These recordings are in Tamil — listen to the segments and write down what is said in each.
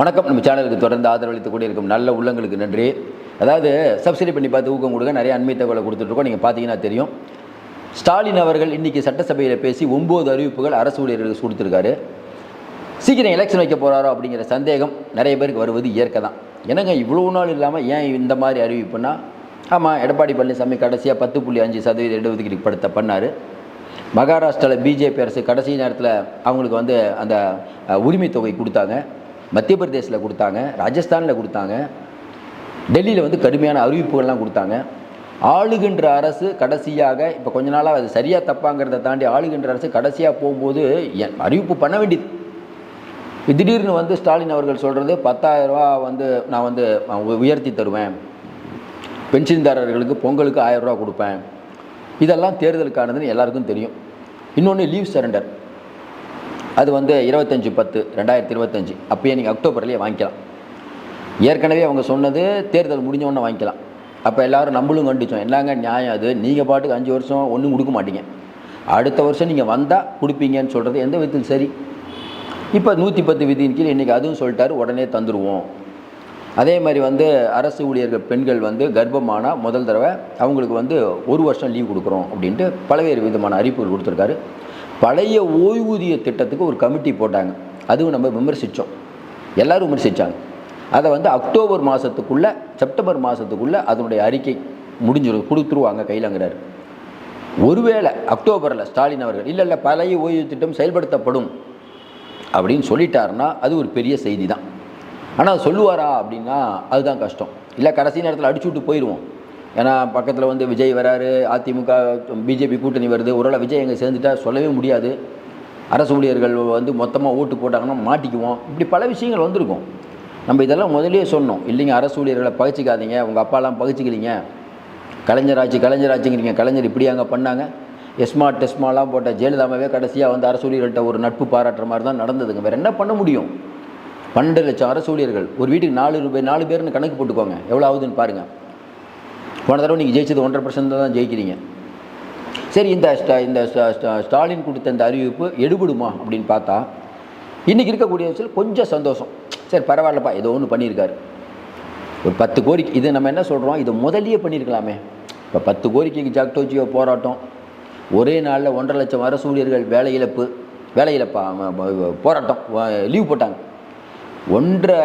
வணக்கம். நம்ம சேனலுக்கு தொடர்ந்து ஆதரவளித்து கூட இருக்கும் நல்ல உள்ளங்களுக்கு நன்றி. அதாவது சப்சிடி பண்ணி பார்த்து ஊக்கம் கொடுங்க. நிறைய அண்மை தகவலை கொடுத்துட்ருக்கோம். நீங்கள் பார்த்தீங்கன்னா தெரியும். ஸ்டாலின் அவர்கள் இன்றைக்கி சட்டசபையில் பேசி ஒம்பது அறிவிப்புகள் அரசு ஊழியர்களுக்கு கொடுத்துருக்காரு. சீக்கிரம் எலெக்ஷன் வைக்க போகிறாரோ அப்படிங்கிற சந்தேகம் நிறைய பேருக்கு வருவது இயற்கை தான் என்னங்க இவ்வளோ நாள் இல்லாமல் ஏன் இந்த மாதிரி அறிவிப்புனா ஆமாம் எடப்பாடி பழனிசாமி கடைசியாக பத்து புள்ளி அஞ்சு சதவீத இடஒதுக்கீடு படுத்த பண்ணார். மகாராஷ்டிராவில் பிஜேபி அரசு கடைசி நேரத்தில் அவங்களுக்கு வந்து அந்த உரிமை தொகை கொடுத்தாங்க. மத்திய பிரதேசில் கொடுத்தாங்க ராஜஸ்தானில் கொடுத்தாங்க டெல்லியில் வந்து கடுமையான அறிவிப்புகள்லாம் கொடுத்தாங்க. ஆளுகின்ற அரசு கடைசியாக இப்போ கொஞ்ச நாளாக அது சரியாக தப்பாங்கிறத தாண்டி ஆளுகின்ற அரசு கடைசியாக போகும்போது என் அறிவிப்பு பண்ண வேண்டியது. திடீர்னு வந்து ஸ்டாலின் அவர்கள் சொல்கிறது ரூபா வந்து நான் வந்து உயர்த்தி தருவேன். பென்ஷன்தாரர்களுக்கு பொங்கலுக்கு ஆயிரம் ரூபா கொடுப்பேன். இதெல்லாம் தேர்தலுக்கானதுன்னு எல்லாருக்கும் தெரியும். இன்னொன்று லீவ் சரண்டர். அது வந்து இருபத்தஞ்சி பத்து ரெண்டாயிரத்தி இருபத்தஞ்சி. அப்போயே நீங்கள் அக்டோபர்லேயே வாங்கிக்கலாம். ஏற்கனவே அவங்க சொன்னது தேர்தல் முடிஞ்சவொன்னே வாங்கிக்கலாம். அப்போ எல்லோரும் நம்மளும் கண்டிச்சோம். என்னங்க நியாயம் அது? நீங்கள் பாட்டுக்கு அஞ்சு வருஷம் ஒன்றும் கொடுக்க மாட்டீங்க. அடுத்த வருஷம் நீங்கள் வந்தால் கொடுப்பீங்கன்னு சொல்கிறது எந்த விதத்தில் சரி. இப்போ நூற்றி பத்து விதியின் கீழ் இன்றைக்கி அதுவும் சொல்லிட்டாரு உடனே தந்துடுவோம் அதே மாதிரி வந்து அரசு ஊழியர்கள் பெண்கள் வந்து கர்ப்பமானால் முதல் தடவை அவங்களுக்கு வந்து ஒரு வருஷம் லீவ் கொடுக்குறோம் அப்படின்ட்டு பல்வேறு விதமான அறிவிப்புகள் கொடுத்துருக்காரு. பழைய ஓய்வூதிய திட்டத்துக்கு ஒரு கமிட்டி போட்டாங்க. அதுவும் நம்ம விமர்சித்தோம் எல்லாரும் விமர்சித்தாங்க அதை வந்து அக்டோபர் மாதத்துக்குள்ளே செப்டம்பர் மாதத்துக்குள்ளே அதனுடைய அறிக்கை முடிஞ்சிடும் கொடுத்துருவாங்க கையிலங்கிறார். ஒருவேளை அக்டோபரில் ஸ்டாலின் அவர்கள் இல்லை இல்லை பழைய ஓய்வு திட்டம் செயல்படுத்தப்படும். அப்படின்னு சொல்லிட்டாருன்னா அது ஒரு பெரிய செய்தி தான் ஆனால் சொல்லுவாரா அப்படின்னா அதுதான் கஷ்டம். இல்லை கடைசி நேரத்தில் அடிச்சு விட்டு போயிடுவோம் ஏன்னா பக்கத்தில் வந்து விஜய் வராரு அதிமுக பிஜேபி கூட்டணி வருது ஒருவேளை விஜய் எங்கே சேர்ந்துட்டா சொல்லவே முடியாது. அரசு ஊழியர்கள் வந்து மொத்தமாக ஓட்டு போட்டாங்கன்னா மாட்டிக்குவோம். இப்படி பல விஷயங்கள் வந்திருக்கும். நம்ம இதெல்லாம் முதலே சொன்னோம். இல்லைங்க அரசு ஊழியர்களை பகிச்சிக்காதீங்க உங்கள் அப்பாலாம் பகிச்சிக்கிறீங்க கலைஞர் ஆட்சி கலைஞர் ஆட்சிங்கிறீங்க கலைஞர் இப்படி அங்கே பண்ணாங்க. எஸ்மா டெஸ்மாலாம் போட்ட ஜெயலலிதாவே கடைசியாக வந்து அரசு ஊழியர்கள்ட்ட ஒரு நட்பு பாராட்டுற மாதிரி தான் நடந்ததுங்க. வேறு என்ன பண்ண முடியும்? பன்னெண்டு லட்சம் அரசு ஊழியர்கள். ஒரு வீட்டுக்கு நாலு ரூபாய் நாலு பேர்னு கணக்கு போட்டுக்கோங்க. எவ்வளோ ஆகுதுன்னு பாருங்கள் போன தடவை நீங்கள் ஜெயிச்சது ஒன்றரை பர்சன்ட் தான் ஜெயிக்கிறீங்க. சரி இந்த ஸ்டா இந்த ஸ்டா- ஸ்டா- ஸ்டாலின் கொடுத்த இந்த அறிவிப்பு எடுபடுமா அப்படின்னு பார்த்தா இன்றைக்கி இருக்கக்கூடிய விஷயம் கொஞ்சம் சந்தோஷம். சரி பரவாயில்லப்பா ஏதோ ஒன்று பண்ணியிருக்காரு. ஒரு பத்து கோரிக்கை இது நம்ம என்ன சொல்கிறோம் இதை முதலியே பண்ணியிருக்கலாமே. இப்போ பத்து கோரிக்கைக்கு ஜாக்டோஜியோ போராட்டம். ஒரே நாளில் ஒன்றரை லட்சம் அரசு ஊழியர்கள் வேலை இழப்பு வேலை இழப்பா போராட்டம் லீவ் போட்டாங்க. ஒன்றரை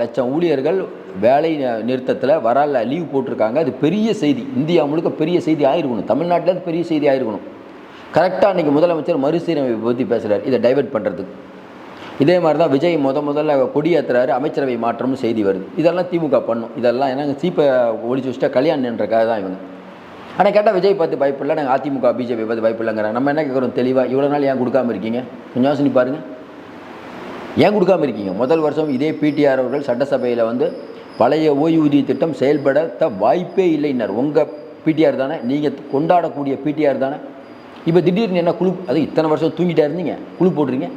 லட்சம் ஊழியர்கள் வேலை நிறுத்தத்தில் வரல லீவ் போட்டிருக்காங்க. அது பெரிய செய்தி. இந்தியா முழுக்க பெரிய செய்தி ஆயிருக்கணும். தமிழ்நாட்டில் அது பெரிய செய்தி ஆயிருக்கணும். கரெக்டாக அன்றைக்கி முதலமைச்சர் மறுசீரமைப்பை பற்றி பேசுகிறார் இதை டைவெர்ட் பண்ணுறதுக்கு இதே மாதிரி தான் விஜய் முத முதல்ல கொடியேற்றுறாரு அமைச்சரவை மாற்றமும் செய்தி வருது. இதெல்லாம் திமுக பண்ணும். இதெல்லாம் என்னங்க சீப்பை ஒழிச்சு வச்சுட்டா கல்யாணம் என்றக்காக தான் இவங்க. ஆனால் கேட்டால் விஜய் பார்த்து பயப்படல நாங்கள் அதிமுக பிஜேபி பார்த்து பயப்படலங்கிறாங்க நம்ம என்ன கேட்குறோம் தெளிவாக இவ்வளோ நாள் ஏன் கொடுக்காம இருக்கீங்க? கொஞ்சம் யோசனை பாருங்கள் ஏன் கொடுக்காம இருக்கீங்க? முதல் வருஷம் இதே பிடிஆர் அவர்கள் சட்டசபையில் வந்து பழைய ஓய்வூதிய திட்டம் செயல்படுத்த வாய்ப்பே இல்லைன்னார். உங்கள் பிடிஆர் தானே? நீங்கள் கொண்டாடக்கூடிய பிடிஆர் தானே? இப்போ திடீர்னு என்ன குழு அது இத்தனை வருஷம் தூங்கிட்டே இருந்தீங்க? குழு போடுறீங்க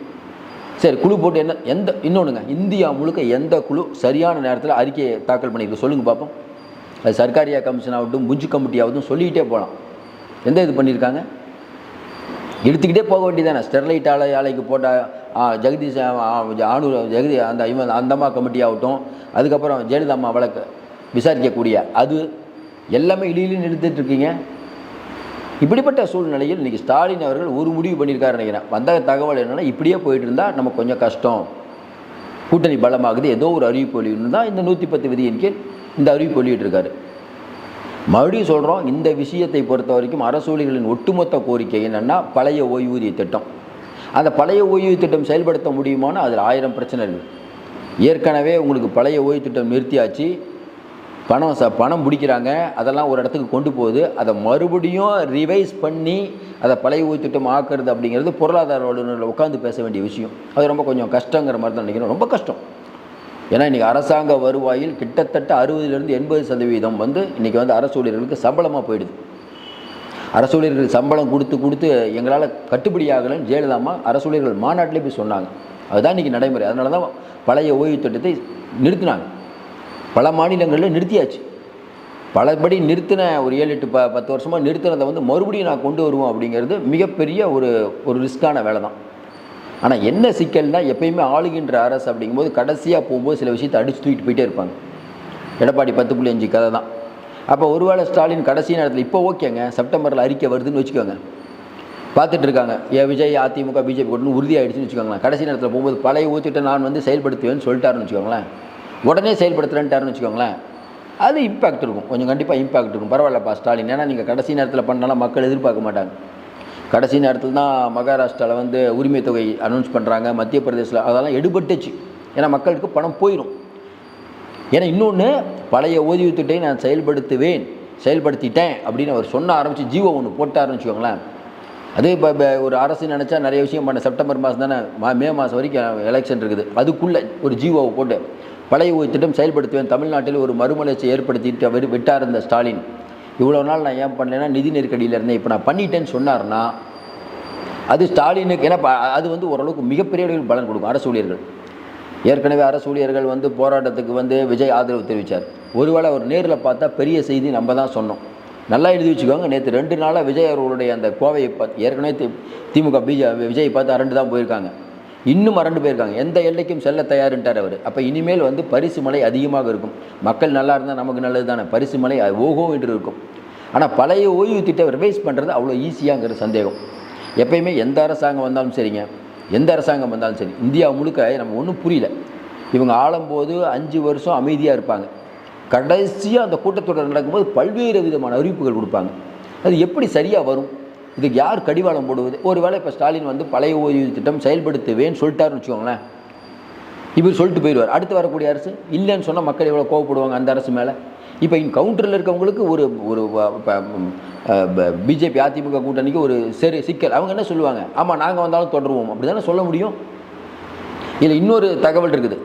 சரி குழு போட்டு என்ன எந்த இன்னொன்றுங்க இந்தியா முழுக்க எந்த குழு சரியான நேரத்தில் அறிக்கையை தாக்கல் பண்ணியிருக்கு? சொல்லுங்கள் பார்ப்போம் அது சர்க்காரியா கமிஷன் ஆகட்டும் குஞ்சு கமிட்டி ஆகட்டும் சொல்லிக்கிட்டே போகலாம் எந்த இது பண்ணியிருக்காங்க? எடுத்துக்கிட்டே போக வேண்டியதானே ஸ்டெர்லைட் ஆலை ஆலைக்கு போட்ட ஜெகதீஷ் ஆணு ஆணூர் ஜெகதி அந்த இவன் அந்தம்மா கமிட்டி ஆகட்டும். அதுக்கப்புறம் ஜெயலலிதா அம்மா வழக்கு விசாரிக்கக்கூடிய. அது எல்லாமே இழியிலும் நிறுத்திட்டுருக்கீங்க இப்படிப்பட்ட சூழ்நிலையில் இன்றைக்கி ஸ்டாலின் அவர்கள் ஒரு முடிவு பண்ணியிருக்காரு நினைக்கிறேன். வந்த தகவல் என்னென்னா இப்படியே போயிட்டு இருந்தால் நமக்கு கொஞ்சம் கஷ்டம். கூட்டணி பலமாகுது. ஏதோ ஒரு அறிவிப்பு வெளியிடணும் தான் இந்த நூற்றி பத்து விதியின் கீழ் இந்த அறிவிப்பு வெளியிட்டிருக்காரு. மறுபடியும் சொல்கிறோம் இந்த விஷயத்தை பொறுத்த வரைக்கும் அரசூழிகளின் ஒட்டுமொத்த கோரிக்கை என்னென்னா பழைய ஓய்வூதிய திட்டம். அந்த பழைய ஓய்வு திட்டம் செயல்படுத்த முடியுமான்னு அதில் ஆயிரம் பிரச்சனை இருக்குது ஏற்கனவே உங்களுக்கு பழைய ஓய்வு திட்டம் நிறுத்தியாச்சு. பணம் ச பணம் பிடிக்கிறாங்க அதெல்லாம் ஒரு இடத்துக்கு கொண்டு போகுது. அதை மறுபடியும் ரிவைஸ் பண்ணி அதை பழைய ஓய்வு திட்டம் ஆக்குறது அப்படிங்கிறது பொருளாதார வல்லுநர்கள் உட்காந்து பேச வேண்டிய விஷயம். அது ரொம்ப கொஞ்சம் கஷ்டங்கிற மாதிரி தான் நினைக்கிறேன். ரொம்ப கஷ்டம். ஏன்னா இன்றைக்கி அரசாங்க வருவாயில் கிட்டத்தட்ட அறுபதுலேருந்து எண்பது சதவீதம் வந்து இன்றைக்கி வந்து அரசு ஊழியர்களுக்கு சம்பளமாக போயிடுது. அரசு ஊழியர்களுக்கு சம்பளம் கொடுத்து கொடுத்து எங்களால் கட்டுப்படி ஆகலைன்னு ஜெயலலிதாமா அரசு ஊழியர்கள் மாநாட்டிலே போய் சொன்னாங்க. அதுதான் இன்றைக்கி நடைமுறை. அதனால தான் பழைய ஓய்வு திட்டத்தை நிறுத்தினாங்க. பல மாநிலங்களில் நிறுத்தியாச்சு. பலபடி நிறுத்தின ஒரு ஏழு எட்டு ப பத்து வருஷமாக நிறுத்தினதை வந்து மறுபடியும் நான் கொண்டு வருவோம் அப்படிங்கிறது மிகப்பெரிய ஒரு ஒரு ரிஸ்க்கான வேலை தான். ஆனால் என்ன சிக்கல்னா எப்பயுமே ஆளுகின்ற அரசு அப்படிங்கும்போது கடைசியாக போகும்போது சில விஷயத்தை அடிச்சு தூக்கிட்டு போயிட்டே இருப்பாங்க. எடப்பாடி பத்து புள்ளி அஞ்சு கதை தான். அப்போ ஒருவேளை ஸ்டாலின் கடைசி நேரத்தில் இப்போ ஓகேங்க செப்டம்பரில் அறிக்கை வருதுன்னு வச்சுக்கோங்க. பார்த்துட்டு இருக்காங்க. ஏ விஜய் அதிமுக பிஜேபி கூட்டணும் உறுதியாயிடுச்சுன்னு வச்சுக்கோங்களேன். கடைசி நேரத்தில் போகும்போது பழைய ஊற்றிட்டு நான் வந்து செயல்படுத்துவேன்னு சொல்லிட்டாருன்னு வச்சுக்கோங்களேன். உடனே செயல்படுத்துறேன்ட்டாருன்னு வச்சுக்கோங்களேன். அது இம்பாக்ட் இருக்கும். கொஞ்சம் கண்டிப்பாக இம்பாக்ட் இருக்கும். பரவாயில்லப்பா ஸ்டாலின். ஏன்னா நீங்கள் கடைசி நேரத்தில் பண்ணாலும் மக்கள் எதிர்பார்க்க மாட்டாங்க. கடைசி நேரத்தில் தான் மகாராஷ்டிராவில் வந்து உரிமை தொகை அனௌன்ஸ் பண்ணுறாங்க மத்திய பிரதேசில் அதெல்லாம் எடுபட்டுச்சு. ஏன்னா மக்களுக்கு பணம் போயிடும் ஏன்னா இன்னொன்று பழைய ஓய்வு நான் செயல்படுத்துவேன் செயல்படுத்திட்டேன் அப்படின்னு அவர் சொன்ன ஆரம்பித்து ஜீவோ ஒன்று போட்டாருன்னு வச்சுக்கோங்களேன். அதே இப்போ ஒரு அரசு நினச்சா நிறைய விஷயம் பண்ண செப்டம்பர் மாதம் தானே மா மே மாதம் வரைக்கும் எலெக்ஷன் இருக்குது. அதுக்குள்ளே ஒரு ஜீவோவை போட்டு பழைய திட்டம் செயல்படுத்துவேன். தமிழ்நாட்டில் ஒரு மறுமலர்ச்சி ஏற்படுத்திட்டு அவர் விட்டார் இந்த ஸ்டாலின். இவ்வளோ நாள் நான் ஏன் பண்ணலைன்னா நிதி நெருக்கடியில் இருந்தேன். இப்போ நான் பண்ணிட்டேன்னு சொன்னார்னா அது ஸ்டாலினுக்கு ஏன்னா அது வந்து ஓரளவுக்கு மிகப்பெரிய அளவில் பலன் கொடுக்கும் அரசு ஊழியர்கள். ஏற்கனவே அரசு ஊழியர்கள் வந்து போராட்டத்துக்கு வந்து விஜய் ஆதரவு தெரிவித்தார் ஒருவேளை அவர் நேரில் பார்த்தா பெரிய செய்தி நம்ம தான் சொன்னோம். நல்லா எழுதி வச்சுக்கோங்க. நேற்று ரெண்டு நாளாக விஜய் அவர்களுடைய அந்த கோவையை பார்த்து ஏற்கனவே திமுக பிஜே விஜய் பார்த்து அரண்டு தான் போயிருக்காங்க. இன்னும் அரண்டு போயிருக்காங்க. எந்த எல்லைக்கும் செல்ல தயாருன்ட்டார் அவர். அப்போ இனிமேல் வந்து பரிசு மலை அதிகமாக இருக்கும். மக்கள் நல்லா இருந்தால் நமக்கு நல்லது தானே. பரிசு மலை அது என்று இருக்கும். ஆனால் பழைய ஓய்வு திட்டம் ரிவைஸ் பண்ணுறது அவ்வளோ ஈஸியாங்கிற சந்தேகம். எப்பயுமே எந்த அரசாங்கம் வந்தாலும் சரிங்க. எந்த அரசாங்கம் வந்தாலும் சரி இந்தியா முழுக்க நம்ம ஒன்றும் புரியல. இவங்க ஆளும்போது அஞ்சு வருஷம் அமைதியாக இருப்பாங்க. கடைசியாக அந்த கூட்டத்தொடர் நடக்கும்போது பல்வேறு விதமான அறிவிப்புகள் கொடுப்பாங்க. அது எப்படி சரியாக வரும்? இதுக்கு யார் கடிவாளம் போடுவது? ஒருவேளை இப்போ ஸ்டாலின் வந்து பழைய ஓய்வு திட்டம் செயல்படுத்துவேன்னு சொல்லிட்டாருன்னு வச்சுக்கோங்களேன். இவர் சொல்லிட்டு போயிடுவார். அடுத்து வரக்கூடிய அரசு? இல்லைன்னு சொன்னால் மக்கள் எவ்வளோ கோவப்படுவாங்க அந்த அரசு மேலே? இப்போ இங்கே கவுண்டரில் இருக்கவங்களுக்கு ஒரு ஒரு பிஜேபி அதிமுக கூட்டணிக்கு ஒரு சரி சிக்கல். அவங்க என்ன சொல்லுவாங்க? ஆமாம் நாங்கள் வந்தாலும் தொடருவோம். அப்படி தானே சொல்ல முடியும்? இதில் இன்னொரு தகவல் இருக்குது.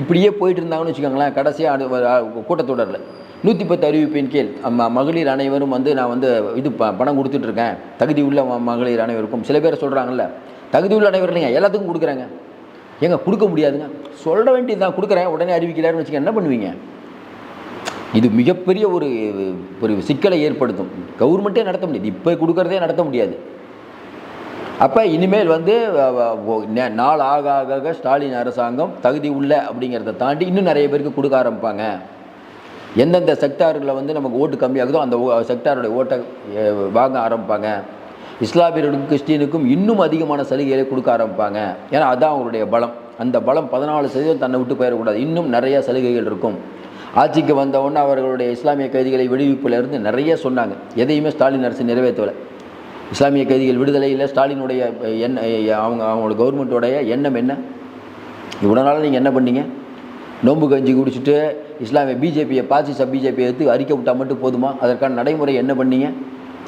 இப்படியே போயிட்டு இருந்தாங்கன்னு வச்சுக்கோங்களேன் கடைசியாக கூட்டத்தொடரில். நூற்றி பத்து அறிவிப்பின் கீழ் ம மகளிர் அனைவரும் வந்து நான் வந்து இது ப பணம் கொடுத்துட்ருக்கேன். தகுதி உள்ள மகளிர் அனைவருக்கும். சில பேர் சொல்கிறாங்கல்ல தகுதி உள்ள அனைவரும் இல்லைங்க எல்லாத்துக்கும் கொடுக்குறாங்க. ஏங்க கொடுக்க முடியாதுங்க. சொல்ல வேண்டியது தான் கொடுக்குறேன் உடனே அறிவிக்கிறாருன்னு வச்சுக்க என்ன பண்ணுவீங்க? இது மிகப்பெரிய ஒரு ஒரு சிக்கலை ஏற்படுத்தும். கவர்மெண்ட்டே நடத்த முடியாது. இப்போ கொடுக்கறதே நடத்த முடியாது. அப்போ இனிமேல் வந்து நாள் ஆக ஆக ஆக ஸ்டாலின் அரசாங்கம் தகுதி உள்ள அப்படிங்கிறத தாண்டி இன்னும் நிறைய பேருக்கு கொடுக்க ஆரம்பிப்பாங்க. எந்தெந்த செக்டார்களில் வந்து நமக்கு ஓட்டு கம்மியாகுதோ அந்த செக்டாருடைய ஓட்டை வாங்க ஆரம்பிப்பாங்க. இஸ்லாமியர்களுக்கும் கிறிஸ்டினுக்கும் இன்னும் அதிகமான சலுகைகளை கொடுக்க ஆரம்பிப்பாங்க. ஏன்னா அதுதான் அவங்களுடைய பலம். அந்த பலம் பதினாலு சதவீதம் தன்னை விட்டு போயிடக்கூடாது. இன்னும் நிறையா சலுகைகள் இருக்கும். ஆட்சிக்கு வந்தவுடனே அவர்களுடைய இஸ்லாமிய கைதிகளை விடுவிப்பிலிருந்து நிறைய சொன்னாங்க. எதையுமே ஸ்டாலின் அரசு நிறைவேற்றலை இஸ்லாமிய கைதிகள் விடுதலையில் ஸ்டாலினுடைய எண்ண அவங்க அவங்களோட கவர்மெண்ட்டோடைய எண்ணம் என்ன? இவ்வளோ நாள் நீங்கள் என்ன பண்ணீங்க? நோன்பு கஞ்சி குடிச்சிட்டு இஸ்லாமிய பிஜேபியை பாசிச பிஜேபியை எடுத்து அறிக்கை விட்டால் மட்டும் போதுமா? அதற்கான நடைமுறை என்ன பண்ணீங்க?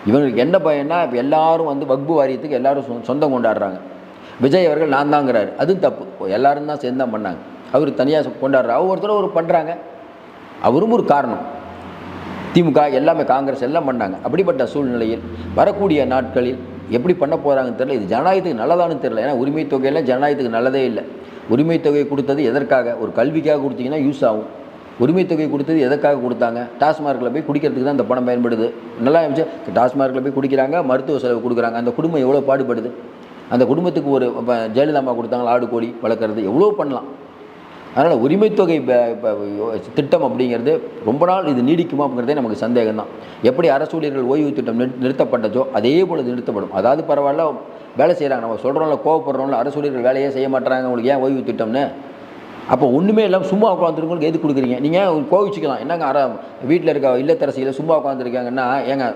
இவங்களுக்கு என்ன பயன்னா இப்போ எல்லாரும் வந்து வக்பு வாரியத்துக்கு எல்லாரும் சொந்தம் கொண்டாடுறாங்க. விஜய் அவர்கள் நான் தாங்கிறாரு. அதுவும் தப்பு. எல்லாரும் தான் சேர்ந்து தான் பண்ணாங்க. அவர் தனியாக கொண்டாடுறாரு. ஒவ்வொருத்தரும் ஒரு பண்ணுறாங்க அவரும் ஒரு காரணம். திமுக எல்லாமே காங்கிரஸ் எல்லாம் பண்ணாங்க. அப்படிப்பட்ட சூழ்நிலையில் வரக்கூடிய நாட்களில் எப்படி பண்ண போகிறாங்கன்னு தெரியல. இது ஜனநாயகத்துக்கு நல்லதானு தெரில ஏன்னா உரிமை தொகையெல்லாம் ஜனநாயகத்துக்கு நல்லதே இல்லை. உரிமை தொகை கொடுத்தது எதற்காக? ஒரு கல்விக்காக கொடுத்தீங்கன்னா யூஸ் ஆகும். உரிமை தொகை கொடுத்தது எதற்காக கொடுத்தாங்க? டாஸ்மார்க்கில் போய் குடிக்கிறதுக்கு தான் அந்த பணம் பயன்படுது. நல்லா இருந்துச்சு. டாஸ்மார்க்கில் போய் குடிக்கிறாங்க மருத்துவ செலவு கொடுக்குறாங்க. அந்த குடும்பம் எவ்வளோ பாடுபடுது? அந்த குடும்பத்துக்கு ஒரு இப்போ ஜெயலலிதா அம்மா கொடுத்தாங்களா ஆடு கோழி வளர்க்குறது. எவ்வளோ பண்ணலாம்? அதனால் உரிமைத்தொகை திட்டம் அப்படிங்கிறது ரொம்ப நாள் இது நீடிக்குமாங்கிறதே நமக்கு சந்தேகம் தான் எப்படி அரசு ஊழியர்கள் ஓய்வு திட்டம் நிறு- நிறுத்தப்பட்டதோ அதே போல் நிறுத்தப்படும். அதாவது பரவாயில்ல வேலை செய்கிறாங்க நம்ம சொல்கிறோம்ல கோவப்படுறோம்ல அரசு ஊழியர்கள் வேலையே செய்ய மாட்டாங்க உங்களுக்கு ஏன் ஓய்வு திட்டம்னு? அப்போ ஒன்றுமே இல்லாமல் சும்மா உட்காந்துருக்கவங்களுக்கு எது கொடுக்குறீங்க? நீங்கள் கோவிச்சிக்கலாம்? என்னங்க அற வீட்டில் இருக்க இல்லத்தரசியில் சும்மா உட்காந்துருக்காங்கன்னா ஏங்க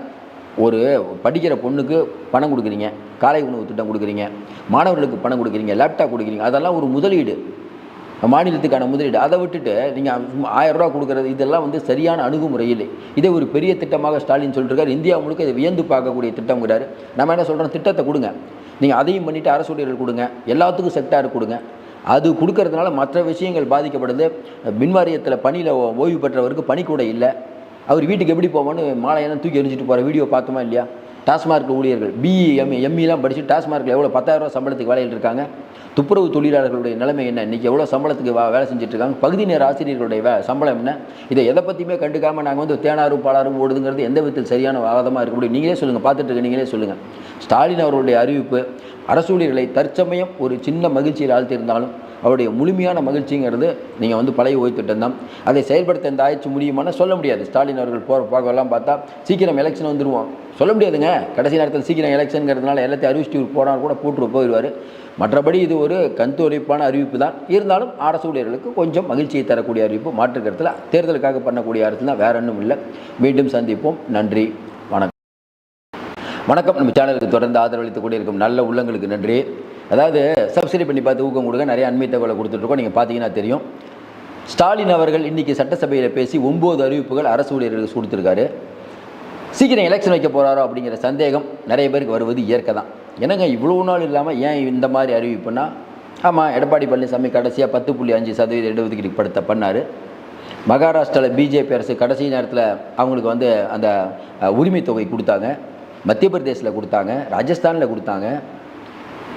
ஒரு படிக்கிற பொண்ணுக்கு பணம் கொடுக்குறீங்க காலை உணவு திட்டம் கொடுக்குறீங்க மாணவர்களுக்கு பணம் கொடுக்குறீங்க லேப்டாப் கொடுக்குறீங்க அதெல்லாம் ஒரு முதலீடு. மாநிலத்துக்கான முதலீடு. அதை விட்டுட்டு நீங்கள் ஆயிரம் ரூபா கொடுக்குறது இதெல்லாம் வந்து சரியான அணுகுமுறை இல்லை இதே ஒரு பெரிய திட்டமாக ஸ்டாலின் சொல்லிருக்காரு. இந்தியா முழுக்க இதை வியந்து பார்க்கக்கூடிய திட்டம்ங்கிறாரு. நம்ம என்ன சொல்கிறோம் திட்டத்தை கொடுங்க. நீங்கள் அதையும் பண்ணிவிட்டு அரசு ஊழியர்கள் கொடுங்க. எல்லாத்துக்கும் செக்டார் கொடுங்க. அது கொடுக்கறதுனால மற்ற விஷயங்கள் பாதிக்கப்படுது. மின்வாரியத்தில் பணியில் ஓய்வு பெற்றவருக்கு பணிக்கூட இல்லை. அவர் வீட்டுக்கு எப்படி போவோன்னு மாலையெல்லாம் தூக்கி எரிஞ்சிட்டு போகிற வீடியோ பார்த்தோமா இல்லையா? டாஸ்மார்க் ஊழியர்கள் பிஇ எம் எம்இலாம் படித்து டாஸ்மார்க்கில் எவ்வளோ பத்தாயிரரூவா சம்பளத்துக்கு வேலையில் இருக்காங்க? துப்புரவு தொழிலாளர்களுடைய நிலைமை என்ன? இன்றைக்கி எவ்வளோ சம்பளத்துக்கு வேலை செஞ்சுட்டு இருக்காங்க பகுதி நேர ஆசிரியர்களுடைய வே சம்பளம் என்ன? இதை எதை பற்றியுமே கண்டுக்காமல் நாங்கள் வந்து தேனாரும் பாலாரும் ஓடுதுங்கிறது எந்த விதத்தில் சரியான வாதமாக இருக்க முடியும்? நீங்களே சொல்லுங்கள் பார்த்துட்டு நீங்களே சொல்லுங்கள் ஸ்டாலின் அவர்களுடைய அறிவிப்பு அரசு ஊழியர்களை தற்சமயம் ஒரு சின்ன மகிழ்ச்சியில் ஆழ்த்தியிருந்தாலும் அவருடைய முழுமையான மகிழ்ச்சிங்கிறது நீங்கள் வந்து பழைய ஓய்வு திட்டம் தான். அதை செயல்படுத்த இந்த ஆயிடுச்சு முடியுமான்னு சொல்ல முடியாது. ஸ்டாலின் அவர்கள் போகிற பார்க்கலாம் பார்த்தா சீக்கிரம் எலெக்ஷன் வந்துடுவோம் சொல்ல முடியாதுங்க. கடைசி நேரத்தில் சீக்கிரம் எலெக்ஷனுங்கிறதுனால எல்லாத்தையும் அறிவிச்சுட்டு போனார் கூட போட்டு போயிடுவார் மற்றபடி இது ஒரு கண்துடைப்பான அறிவிப்பு தான். இருந்தாலும் அரசு ஊழியர்களுக்கு கொஞ்சம் மகிழ்ச்சியை தரக்கூடிய அறிவிப்பு மாற்று கருத்தில் தேர்தலுக்காக பண்ணக்கூடிய அரசு தான். வேற ஒன்றும் இல்லை. மீண்டும் சந்திப்போம். நன்றி. வணக்கம். வணக்கம். நம்ம சேனலுக்கு தொடர்ந்து ஆதரவளித்து கொண்டிருக்கும் நல்ல உள்ளங்களுக்கு நன்றி. அதாவது சப்சிடி பண்ணி பார்த்து ஊக்கம் கொடுங்க. நிறைய அண்மை தகவலை கொடுத்துட்ருக்கோம். நீங்கள் பார்த்தீங்கன்னா தெரியும். ஸ்டாலின் அவர்கள் இன்றைக்கி சட்டசபையில் பேசி ஒம்பது அறிவிப்புகள் அரசு ஊழியர்களுக்கு கொடுத்துருக்காரு. சீக்கிரம் எலெக்ஷன் வைக்க போகிறாரோ அப்படிங்கிற சந்தேகம் நிறைய பேருக்கு வருவது இயற்கை தான். என்னங்க இவ்வளோ நாள் இல்லாமல் ஏன் இந்த மாதிரி அறிவிப்புனா ஆமாம் எடப்பாடி பழனிசாமி கடைசியாக பத்து புள்ளி அஞ்சு சதவீத இடஒதுக்கீடு படுத்த பண்ணார். மகாராஷ்டிராவில் பிஜேபி அரசு கடைசி நேரத்தில் அவங்களுக்கு வந்து அந்த உரிமை தொகை கொடுத்தாங்க. மத்திய பிரதேசில் கொடுத்தாங்க. ராஜஸ்தானில் கொடுத்தாங்க.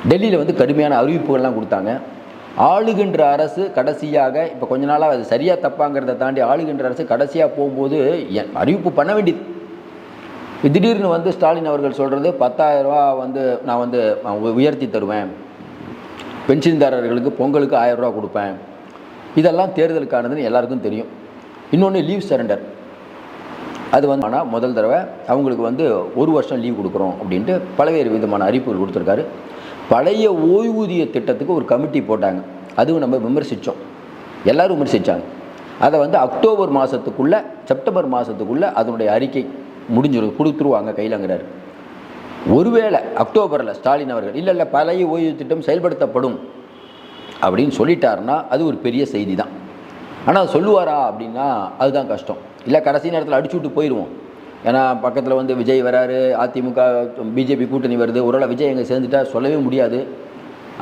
டெல்லியில் வந்து கடுமையான அறிவிப்புகள்லாம் கொடுத்தாங்க. ஆளுகின்ற அரசு கடைசியாக இப்போ கொஞ்ச நாளாக அது சரியாக தப்பாங்கிறத தாண்டி ஆளுகின்ற அரசு கடைசியாக போகும்போது என் அறிவிப்பு பண்ண வேண்டியது. திடீர்னு வந்து ஸ்டாலின் அவர்கள் சொல்கிறது பத்தாயிரரூபா வந்து நான் வந்து உயர்த்தி தருவேன். பென்ஷன்தாரர்களுக்கு பொங்கலுக்கு ஆயிரம் ரூபா கொடுப்பேன். இதெல்லாம் தேர்தலுக்கானதுன்னு எல்லாருக்கும் தெரியும். இன்னொன்று லீவ் சரண்டர் அது வந்து ஆனால் முதல் தடவை அவங்களுக்கு வந்து ஒரு வருஷம் லீவ் கொடுக்குறோம் அப்படின்ட்டு பல்வேறு விதமான அறிவிப்புகள் கொடுத்துருக்காரு. பழைய ஓய்வூதிய திட்டத்துக்கு ஒரு கமிட்டி போட்டாங்க. அதுவும் நம்ம விமர்சித்தோம் எல்லாரும் விமர்சித்தாங்க அதை வந்து அக்டோபர் மாதத்துக்குள்ளே செப்டம்பர் மாதத்துக்குள்ளே அதனுடைய அறிக்கை முடிஞ்சிடும் கொடுத்துருவாங்க கையிலங்கிறாரு. ஒருவேளை அக்டோபரில் ஸ்டாலின் அவர்கள் இல்லை இல்லை பழைய ஓய்வு திட்டம் செயல்படுத்தப்படும். அப்படின்னு சொல்லிட்டாருன்னா அது ஒரு பெரிய செய்தி தான் ஆனால் சொல்லுவாரா அப்படின்னா அதுதான் கஷ்டம். இல்லை கடைசி நேரத்தில் அடிச்சு விட்டு போயிடுவோம் ஏன்னா பக்கத்தில் வந்து விஜய் வராரு அதிமுக பிஜேபி கூட்டணி வருது ஒருவேளை விஜய் எங்கே சேர்ந்துட்டா சொல்லவே முடியாது.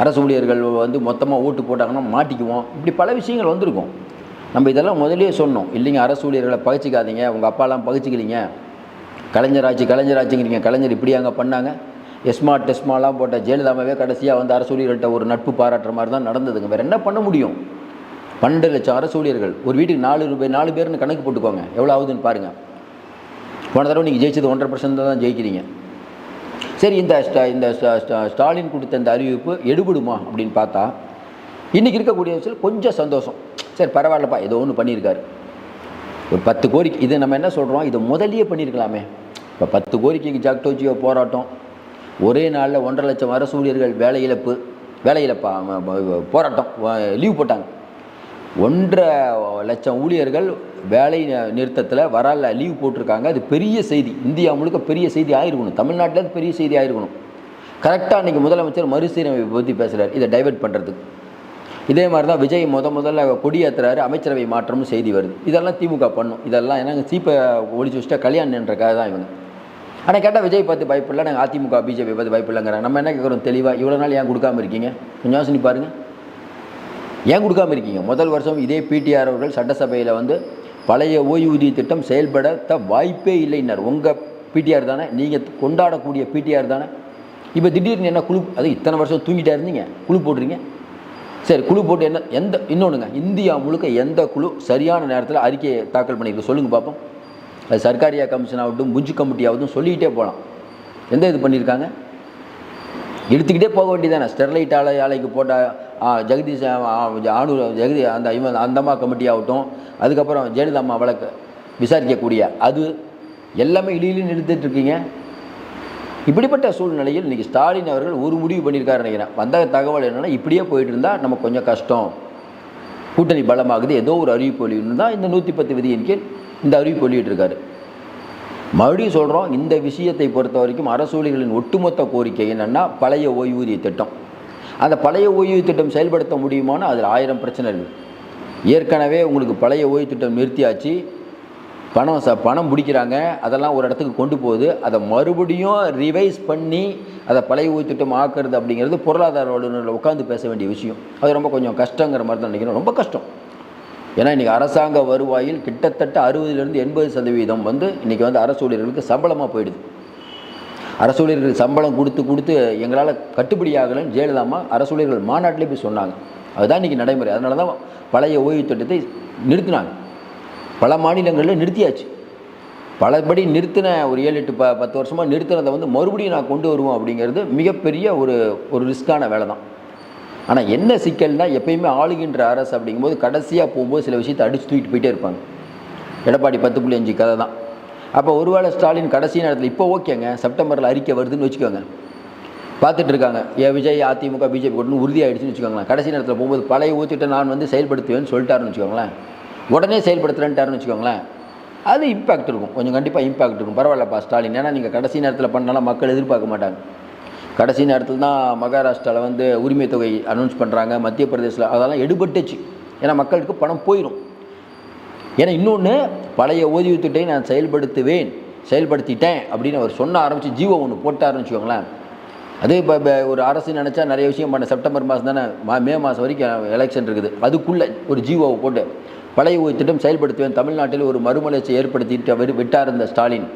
அரசு ஊழியர்கள் வந்து மொத்தமாக ஓட்டு போட்டாங்கன்னா மாட்டிக்குவோம். இப்படி பல விஷயங்கள் வந்திருக்கும். நம்ம இதெல்லாம் முதலே சொன்னோம். இல்லைங்க அரசு ஊழியர்களை பகிச்சிக்காதீங்க உங்கள் அப்பாலாம் பகிச்சிக்கலீங்க கலைஞர் ஆட்சி கலைஞர் ஆட்சிங்கிறீங்க கலைஞர் இப்படி அங்கே பண்ணாங்க. எஸ்மா டெஸ்மாலாம் போட்ட ஜெயலலிதாவே கடைசியாக வந்து அரசு ஊழியர்கள்ட்ட ஒரு நட்பு பாராட்டுற மாதிரி தான் நடந்ததுங்க. வேறு என்ன பண்ண முடியும்? பன்னெண்டு லட்சம் அரசு ஊழியர்கள். ஒரு வீட்டுக்கு நாலு ரூபாய் நாலு பேர்னு கணக்கு போட்டுக்கோங்க. எவ்வளோ ஆகுதுன்னு பாருங்கள் போன தடவை நீங்கள் ஜெயிச்சது ஒன்றரை பர்சன்ட் தான் ஜெயிக்கிறீங்க. சரி இந்த ஸ்டா இந்த ஸ்டா- ஸ்டாலின் கொடுத்த இந்த அறிவிப்பு எடுபடுமா அப்படின்னு பார்த்தா இன்றைக்கி இருக்கக்கூடிய விஷயம் கொஞ்சம் சந்தோஷம். சரி பரவாயில்லப்பா ஏதோ ஒன்று பண்ணியிருக்காரு. ஒரு பத்து கோரிக்கை இது நம்ம என்ன சொல்கிறோம் இதை முதலியே பண்ணியிருக்கலாமே. இப்போ பத்து கோரிக்கைக்கு ஜாக்டோஜியோ போராட்டம். ஒரே நாளில் ஒன்றரை லட்சம் வர ஊழியர்கள் வேலை இழப்பு வேலை இழப்பா போராட்டம் லீவ் போட்டாங்க. ஒன்றரை லட்சம் ஊழியர்கள் வேலை நிறுத்தத்தில் வரல லீவ் போட்டிருக்காங்க. அது பெரிய செய்தி. இந்தியா முழுக்க பெரிய செய்தி ஆயிருக்கணும். தமிழ்நாட்டில் அது பெரிய செய்தி ஆயிருக்கணும். கரெக்டாக அன்றைக்கி முதலமைச்சர் மறுசீரமைப்பு பற்றி பேசுகிறார் இதை டைவெர்ட் பண்ணுறதுக்கு இதே மாதிரி தான் விஜய் முத முதல்ல கொடியேற்றுறாரு அமைச்சரவை மாற்றமும் செய்தி வருது. இதெல்லாம் திமுக பண்ணும். இதெல்லாம் ஏன்னா சீப்பை ஒழிச்சு வச்சுட்டா கல்யாணன்றக்காக தான் இவங்க. ஆனால் கேட்டால் விஜய் பார்த்து பயப்படல. நாங்கள் அதிமுக பிஜேபி பார்த்து பயப்படலங்கிறாங்க. நம்ம என்ன கேட்குறோம் தெளிவாக இவ்வளோ நாள் ஏன் கொடுக்காம இருக்கீங்க? கொஞ்சம் யோசனை பாருங்கள் ஏன் கொடுக்காம இருக்கீங்க? முதல் வருஷம் இதே பிடிஆர் அவர்கள் சட்டசபையில் வந்து பழைய ஓய்வூதிய திட்டம் செயல்பட வாய்ப்பே இல்லைன்னார். உங்கள் பிடிஆர் தானே? நீங்கள் கொண்டாடக்கூடிய பிடிஆர் தானே? இப்போ திடீர்னு என்ன குழு அது இத்தனை வருஷம் தூங்கிட்டா இருந்தீங்க? குழு போடுறீங்க சரி குழு போட்டு என்ன எந்த இன்னொன்றுங்க இந்தியா முழுக்க எந்த குழு சரியான நேரத்தில் அறிக்கையை தாக்கல் பண்ணியிருக்கு? சொல்லுங்கள் பார்ப்போம் அது சர்க்காரியா கமிஷன் ஆகட்டும் புஞ்சு கமிட்டி ஆகட்டும் சொல்லிக்கிட்டே போகலாம் எந்த இது பண்ணியிருக்காங்க? எடுத்துக்கிட்டே போக வேண்டியதானே ஸ்டெர்லைட் ஆலை ஆலைக்கு போட்ட ஜெகதீஷ் ஆ, ஆணு ஜெகதி அந்த இவன் கமிட்டி ஆகட்டும். அதுக்கப்புறம் ஜெயலலிதா அம்மா வழக்கு விசாரிக்கக்கூடிய அது எல்லாமே இடியிலும் நிறுத்திட்டுருக்கீங்க இப்படிப்பட்ட சூழ்நிலையில் இன்றைக்கி ஸ்டாலின் அவர்கள் ஒரு முடிவு பண்ணியிருக்காரு நினைக்கிறேன். வந்த தகவல் என்னென்னா இப்படியே போயிட்டு இருந்தால் நம்ம கொஞ்சம் கஷ்டம். கூட்டணி பலமாகுது. ஏதோ ஒரு அறிவிப்பு வெளியிடணும் தான் இந்த நூற்றி பத்து விதியின் கீழ் இந்த அறிவிப்பு வெளியிட்டிருக்காரு. மறுபடியும் சொல்கிறோம் இந்த விஷயத்தை பொறுத்த வரைக்கும் அரசூழிகளின் ஒட்டுமொத்த கோரிக்கை என்னென்னா பழைய ஓய்வூதிய திட்டம். அந்த பழைய ஓய்வு திட்டம் செயல்படுத்த முடியுமான்னு அதில் ஆயிரம் பிரச்சனை இருக்குது ஏற்கனவே உங்களுக்கு பழைய ஓய்வு திட்டம் நிறுத்தியாச்சு. பணம் ச பணம் பிடிக்கிறாங்க. அதெல்லாம் ஒரு இடத்துக்கு கொண்டு போகுது. அதை மறுபடியும் ரிவைஸ் பண்ணி அதை பழைய ஓய்வு திட்டம் ஆக்குறது அப்படிங்கிறது பொருளாதார வல்லுநர்கள் உட்காந்து பேச வேண்டிய விஷயம். அது ரொம்ப கொஞ்சம் கஷ்டங்கிற மாதிரி தான் நினைக்கிறேன். ரொம்ப கஷ்டம். ஏன்னா இன்றைக்கி அரசாங்க வருவாயில் கிட்டத்தட்ட அறுபதுலேருந்து எண்பது சதவீதம் வந்து இன்றைக்கி வந்து அரசு ஊழியர்களுக்கு சம்பளமாக போயிடுது. அரசு ஊழியர்களுக்கு சம்பளம் கொடுத்து கொடுத்து எங்களால் கட்டுப்படி ஆகலைன்னு ஜெயலலிதாமா அரசு ஊழியர்கள் மாநாட்டிலே போய் சொன்னாங்க. அதுதான் இன்றைக்கி நடைமுறை. அதனால தான் பழைய ஓய்வு திட்டத்தை நிறுத்தினாங்க. பல மாநிலங்களில் நிறுத்தியாச்சு. பலபடி நிறுத்தின ஒரு ஏழு எட்டு ப பத்து வருஷமாக நிறுத்தினதை வந்து மறுபடியும் நான் கொண்டு வருவோம் அப்படிங்கிறது மிகப்பெரிய ஒரு ஒரு ரிஸ்க்கான வேலை தான் ஆனால் என்ன சிக்கல்னால் எப்பயுமே ஆளுகின்ற அரசு அப்படிங்கும்போது கடைசியாக போகும்போது சில விஷயத்தை அடிச்சு தூக்கிட்டு போயிட்டே இருப்பாங்க. எடப்பாடி பத்து புள்ளி அஞ்சு கதை தான் அப்போ ஒருவேளை ஸ்டாலின் கடைசி நேரத்தில் இப்போ ஓகேங்க செப்டம்பரில் அறிக்கை வருதுன்னு வச்சுக்கோங்க. பார்த்துட்டு இருக்காங்க. ஏ விஜய் அதிமுக பிஜேபி கூட்டணும் உறுதியாயிடுச்சுன்னு வச்சுக்கோங்களேன். கடைசி நேரத்தில் போகும்போது பழைய ஊற்றிட்டு நான் வந்து செயல்படுத்துவேன்னு சொல்லிட்டாருன்னு வச்சுக்கோங்களேன். உடனே செயல்படுத்துறேன்ட்டாருன்னு வச்சுக்கோங்களேன். அது இம்பாக்ட் இருக்கும். கொஞ்சம் கண்டிப்பாக இம்பாக்ட் இருக்கும். பரவாயில்லப்பா ஸ்டாலின். ஏன்னா நீங்கள் கடைசி நேரத்தில் பண்ணாலும் மக்கள் எதிர்பார்க்க மாட்டாங்க. கடைசி நேரத்தில் தான் மகாராஷ்டிராவில் வந்து உரிமை தொகை அனௌன்ஸ் பண்ணுறாங்க மத்திய பிரதேசில் அதெல்லாம் எடுபட்டுச்சு. ஏன்னா மக்களுக்கு பணம் போயிடும் ஏன்னா இன்னொன்று பழைய ஓய்வு நான் செயல்படுத்துவேன் செயல்படுத்திட்டேன் அப்படின்னு அவர் சொன்ன ஆரம்பித்து ஜீவோ ஒன்று போட்டாருன்னு வச்சுக்கோங்களேன். அதே இப்போ ஒரு அரசு நினச்சா நிறைய விஷயம் பண்ண செப்டம்பர் மாதம் தானே மா மே மாதம் வரைக்கும் எலெக்ஷன் இருக்குது. அதுக்குள்ளே ஒரு ஜீவோவை போட்டு பழைய ஓய்வு திட்டம் செயல்படுத்துவேன். தமிழ்நாட்டில் ஒரு மறுமலர்ச்சி ஏற்படுத்திட்டு விட்டு விட்டார் இந்த ஸ்டாலின்.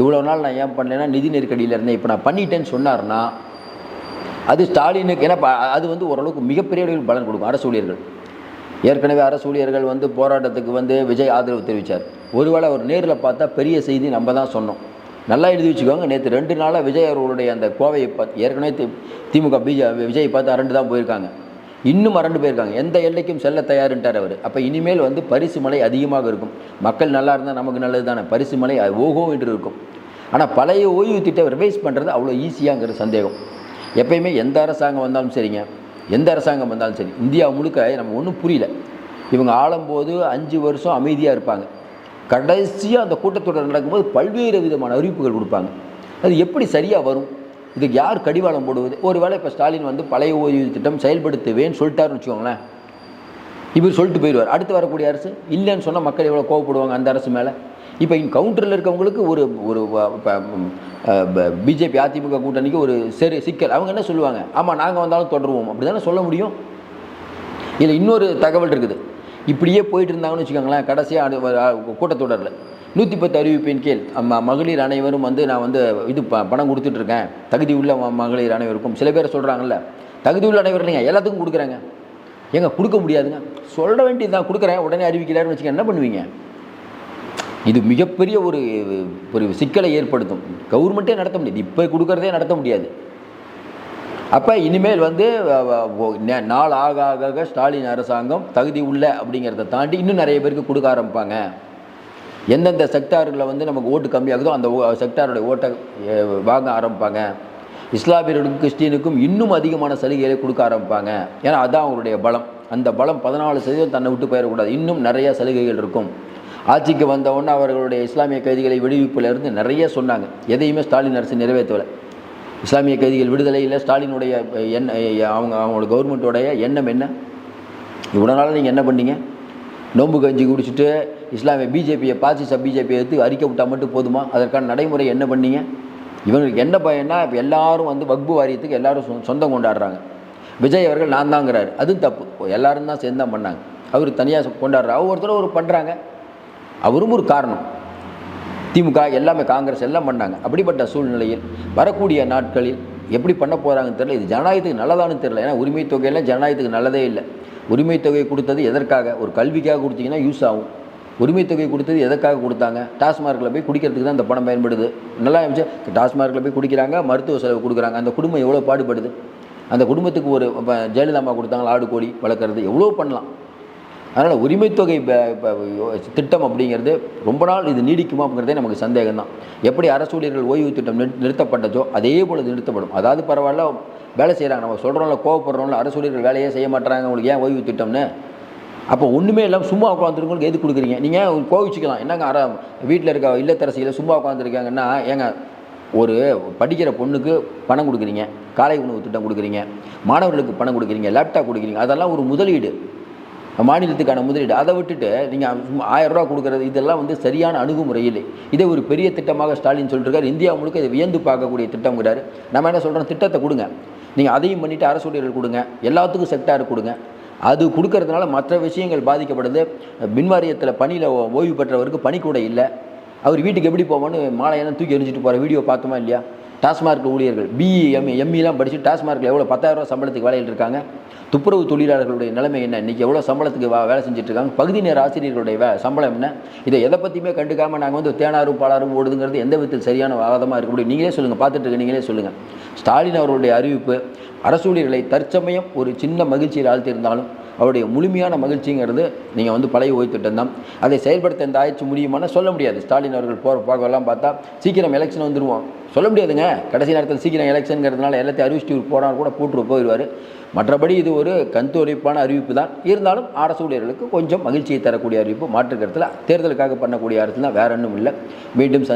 இவ்வளோ நாள் நான் ஏன் பண்ணேன்னா நிதி நெருக்கடியில் இருந்தேன். இப்போ நான் பண்ணிட்டேன்னு சொன்னார்னா அது ஸ்டாலினுக்கு ஏன்னா அது வந்து ஓரளவுக்கு மிகப்பெரிய அளவில் பலன் கொடுக்கும் அரசு ஊழியர்கள். ஏற்கனவே அரசு ஊழியர்கள் வந்து போராட்டத்துக்கு வந்து விஜய் ஆதரவு தெரிவித்தார் ஒருவேளை அவர் நேரில் பார்த்தா பெரிய செய்தி நம்ம தான் சொன்னோம். நல்லா எழுதி வச்சுக்கோங்க. நேற்று ரெண்டு நாளாக விஜய் அவர்களுடைய அந்த கோவையை பார்த்து ஏற்கனவே தி- திமுக பிஜே விஜய் பார்த்து அரண்டு தான் போயிருக்காங்க. இன்னும் அரண்டு போயிருக்காங்க. எந்த எல்லைக்கும் செல்ல தயாருன்ட்டார் அவர். அப்போ இனிமேல் வந்து பரிசு மலை அதிகமாக இருக்கும். மக்கள் நல்லா இருந்தால் நமக்கு நல்லது தானே. பரிசு மலை அது என்று இருக்கும். ஆனால் பழைய ஓய்வு திட்டம் ரிவைஸ் பண்ணுறது அவ்வளோ ஈஸியாங்கிற சந்தேகம். எப்பயுமே எந்த அரசாங்கம் வந்தாலும் சரிங்க. எந்த அரசாங்கம் வந்தாலும் சரி இந்தியா முழுக்க நம்ம ஒன்றும் புரியல. இவங்க ஆளும்போது அஞ்சு வருஷம் அமைதியாக இருப்பாங்க. கடைசியாக அந்த கூட்டத்தொடர் நடக்கும்போது பல்வேறு விதமான அறிவிப்புகள் கொடுப்பாங்க. அது எப்படி சரியாக வரும்? இதுக்கு யார் கடிவாளம் போடுவது? ஒருவேளை இப்போ ஸ்டாலின் வந்து பழைய ஓய்வு திட்டம் செயல்படுத்துவேன்னு சொல்லிட்டாருன்னு வச்சுக்கோங்களேன். இவர் சொல்லிட்டு போயிடுவார். அடுத்து வரக்கூடிய அரசு இல்லைன்னு சொன்னால் மக்கள் எவ்வளோ கோவப்படுவாங்க அந்த அரசு மேலே? இப்போ இன் கவுண்டரில் இருக்கவங்களுக்கு ஒரு ஒரு பிஜேபி அதிமுக கூட்டணிக்கு ஒரு சரி சிக்கல். அவங்க என்ன சொல்லுவாங்க? ஆமாம் நாங்கள் வந்தாலும் தொடருவோம். அப்படி தானே சொல்ல முடியும்? இதில் இன்னொரு தகவல் இருக்குது. இப்படியே போயிட்டு இருந்தாங்கன்னு வச்சுக்கோங்களேன் கடைசியாக கூட்டத்தொடரில். நூற்றி பத்து அறிவிப்பின் கீழ் மகளிர் அனைவரும் வந்து நான் வந்து இது ப பணம் கொடுத்துட்ருக்கேன் தகுதி உள்ள மகளிர் அனைவருக்கும். சில பேர் சொல்கிறாங்கல்ல தகுதி உள்ள அனைவரும் இல்லைங்க எல்லாத்துக்கும் கொடுக்குறாங்க. ஏங்க கொடுக்க முடியாதுங்க. சொல்ல வேண்டியதுதான் கொடுக்குறேன். உடனே அறிவிக்கிறாருன்னு வச்சுக்க என்ன பண்ணுவீங்க? இது மிகப்பெரிய ஒரு ஒரு சிக்கலை ஏற்படுத்தும். கவர்மெண்ட்டே நடத்த முடியாது. இப்போ கொடுக்கறதே நடத்த முடியாது. அப்போ இனிமேல் வந்து நாள் ஆக ஆக ஆக ஸ்டாலின் அரசாங்கம் தகுதி உள்ள அப்படிங்கிறத தாண்டி இன்னும் நிறைய பேருக்கு கொடுக்க ஆரம்பிப்பாங்க. எந்தெந்த செக்டார்களில் வந்து நமக்கு ஓட்டு கம்மியாகுதோ அந்த ஓ- செக்டாருடைய ஓட்டை வாங்க ஆரம்பிப்பாங்க. இஸ்லாமியர்களுக்கும் கிறிஸ்டியனுக்கும் இன்னும் அதிகமான சலுகைகளை கொடுக்க ஆரம்பிப்பாங்க. ஏன்னா அதான் அவங்களுடைய பலம். அந்த பலம் பதினாலு சதவீதம் தன்னை விட்டு போயிடக்கூடாது. இன்னும் நிறைய சலுகைகள் இருக்கும். ஆட்சிக்கு வந்தவுடனே அவர்களுடைய இஸ்லாமிய கைதிகளை விடுவிப்பிலிருந்து நிறைய சொன்னாங்க. எதையுமே ஸ்டாலின் அரசு நிறைவேற்றலை இஸ்லாமிய கைதிகள் விடுதலையில் ஸ்டாலினுடைய எண்ண அவங்க அவங்களோட கவர்மெண்ட்டோடைய எண்ணம் என்ன? இவ்வளோ நாள் நீங்கள் என்ன பண்ணீங்க? நோன்பு கஞ்சி குடிச்சிட்டு இஸ்லாமிய பிஜேபியை பாசிச பிஜேபியை எடுத்து அறிக்கை விட்டால் மட்டும் போதுமா? அதற்கான நடைமுறை என்ன பண்ணீங்க? இவங்களுக்கு என்ன பயன்னா இப்போ எல்லாரும் வந்து வக்பு வாரியத்துக்கு எல்லாரும் சொந்தம் கொண்டாடுறாங்க. விஜய் அவர்கள் நான் தாங்கிறாரு. அதுவும் தப்பு. எல்லாரும் தான் சேர்ந்து தான் பண்ணாங்க. அவர் தனியாக கொண்டாடுறாரு. ஒவ்வொருத்தரும் ஒரு பண்ணுறாங்க அவரும் ஒரு காரணம். திமுக எல்லாமே காங்கிரஸ் எல்லாம் பண்ணாங்க. அப்படிப்பட்ட சூழ்நிலையில் வரக்கூடிய நாட்களில் எப்படி பண்ண போகிறாங்கன்னு தெரியல. இது ஜனநாயகத்துக்கு நல்லதானு தெரில ஏன்னா உரிமை தொகையெல்லாம் ஜனநாயகத்துக்கு நல்லதே இல்லை. உரிமை தொகை கொடுத்தது எதற்காக? ஒரு கல்விக்காக கொடுத்தீங்கன்னா யூஸ் ஆகும். உரிமை தொகை கொடுத்தது எதற்காக கொடுத்தாங்க? டாஸ்மார்க்கில் போய் குடிக்கிறதுக்கு தான் இந்த பணம் பயன்படுது. நல்லா இருந்துச்சு. டாஸ்மார்க்கில் போய் குடிக்கிறாங்க மருத்துவ செலவு கொடுக்குறாங்க. அந்த குடும்பம் எவ்வளோ பாடுபடுது? அந்த குடும்பத்துக்கு ஒரு இப்போ ஜெயலலிதாமா கொடுத்தாங்க ஆடு கோழி வளர்க்குறது. எவ்வளோ பண்ணலாம்? அதனால் உரிமைத்தொகை திட்டம் அப்படிங்கிறது ரொம்ப நாள் இது நீடிக்குமாங்கிறதே நமக்கு சந்தேகம் தான் எப்படி அரசு ஊழியர்கள் ஓய்வு திட்டம் நிறு- நிறுத்தப்பட்டதோ அதே போல் நிறுத்தப்படும். அதாவது பரவாயில்ல வேலை செய்கிறாங்க நம்ம சொல்கிறோம்ல கோவப்படுறோம்ல அரசு ஊழியர்கள் வேலையே செய்ய மாட்டாங்க உங்களுக்கு ஏன் ஓய்வு திட்டம்னு? அப்போ ஒன்றுமே இல்லாமல் சும்மா உட்காந்துருக்கவங்களுக்கு எது கொடுக்குறீங்க? நீங்கள் கோவிச்சுக்கலாம்? என்னங்க அற வீட்டில் இருக்க இல்லத்தரசியில் சும்மா உட்காந்துருக்காங்கன்னா ஏங்க ஒரு படிக்கிற பொண்ணுக்கு பணம் கொடுக்குறீங்க காலை உணவு திட்டம் கொடுக்குறீங்க மாணவர்களுக்கு பணம் கொடுக்குறீங்க லேப்டாப் கொடுக்குறீங்க அதெல்லாம் ஒரு முதலீடு. மாநிலத்துக்கான முதலீடு. அதை விட்டுட்டு நீங்கள் ஆயிரம் ரூபா கொடுக்குறது இதெல்லாம் வந்து சரியான அணுகுமுறை இல்லை இதே ஒரு பெரிய திட்டமாக ஸ்டாலின் சொல்லிருக்காரு. இந்தியா முழுக்க இதை வியந்து பார்க்கக்கூடிய திட்டம்ங்கிறாரு. நம்ம என்ன சொல்கிறோம் திட்டத்தை கொடுங்க. நீங்கள் அதையும் பண்ணிவிட்டு அரசு ஊழியர்கள் கொடுங்க. எல்லாத்துக்கும் செக்டார் கொடுங்க. அது கொடுக்கறதுனால மற்ற விஷயங்கள் பாதிக்கப்படுது. மின்வாரியத்தில் பணியில் ஓய்வு பெற்றவருக்கு பணிக்கூட இல்லை. அவர் வீட்டுக்கு எப்படி போவோன்னு மாலையெல்லாம் தூக்கி எரிஞ்சிட்டு போகிற வீடியோ பார்த்தோமா இல்லையா? டாஸ்மார்க் ஊழியர்கள் பிஇ எம்இ எம்இலாம் படித்து டாஸ்மார்க்கில் எவ்வளோ பத்தாயிரரூவா சம்பளத்துக்கு வேலையில் இருக்காங்க? துப்புரவு தொழிலாளர்களுடைய நிலைமை என்ன? இன்றைக்கி எவ்வளோ சம்பளத்துக்கு வேலை செஞ்சுட்டு இருக்காங்க பகுதி நேர ஆசிரியர்களுடைய வே சம்பளம் என்ன? இதை எதை பற்றியுமே கண்டுக்காமல் நாங்கள் வந்து தேனாரும் பாலாரும் ஓடுதுங்கிறது எந்த விதத்தில் சரியான வாதமாக இருக்க முடியும்? நீங்களே சொல்லுங்கள் பார்த்துட்டு நீங்களே சொல்லுங்கள் ஸ்டாலின் அவர்களுடைய அறிவிப்பு அரசு ஊழியர்களை தற்சமயம் ஒரு சின்ன மகிழ்ச்சியில் ஆழ்த்தியிருந்தாலும் அவருடைய முழுமையான மகிழ்ச்சிங்கிறது நீங்கள் வந்து பழைய ஓய்வு திட்டம் தான் அதை செயல்படுத்த இந்த ஆயிடுச்சு முடியுமானா சொல்ல முடியாது. ஸ்டாலின் அவர்கள் போகிற பார்க்கலாம் பார்த்தா சீக்கிரம் எலெக்ஷன் வந்துடுவோம் சொல்ல முடியாதுங்க. கடைசி நேரத்தில் சீக்கிரம் எலெக்ஷனுங்கிறதுனால எல்லாத்தையும் அறிவிச்சுட்டு போனால் கூட போட்டு போயிடுவார். மற்றபடி இது ஒரு கண்துடைப்பான அறிவிப்பு தான். இருந்தாலும் அரசு ஊழியர்களுக்கு கொஞ்சம் மகிழ்ச்சியை தரக்கூடிய அறிவிப்பு மாற்றுக்கிறதுல தேர்தலுக்காக பண்ணக்கூடிய அரசு தான். வேற ஒன்றும் இல்லை. மீண்டும் சந்தி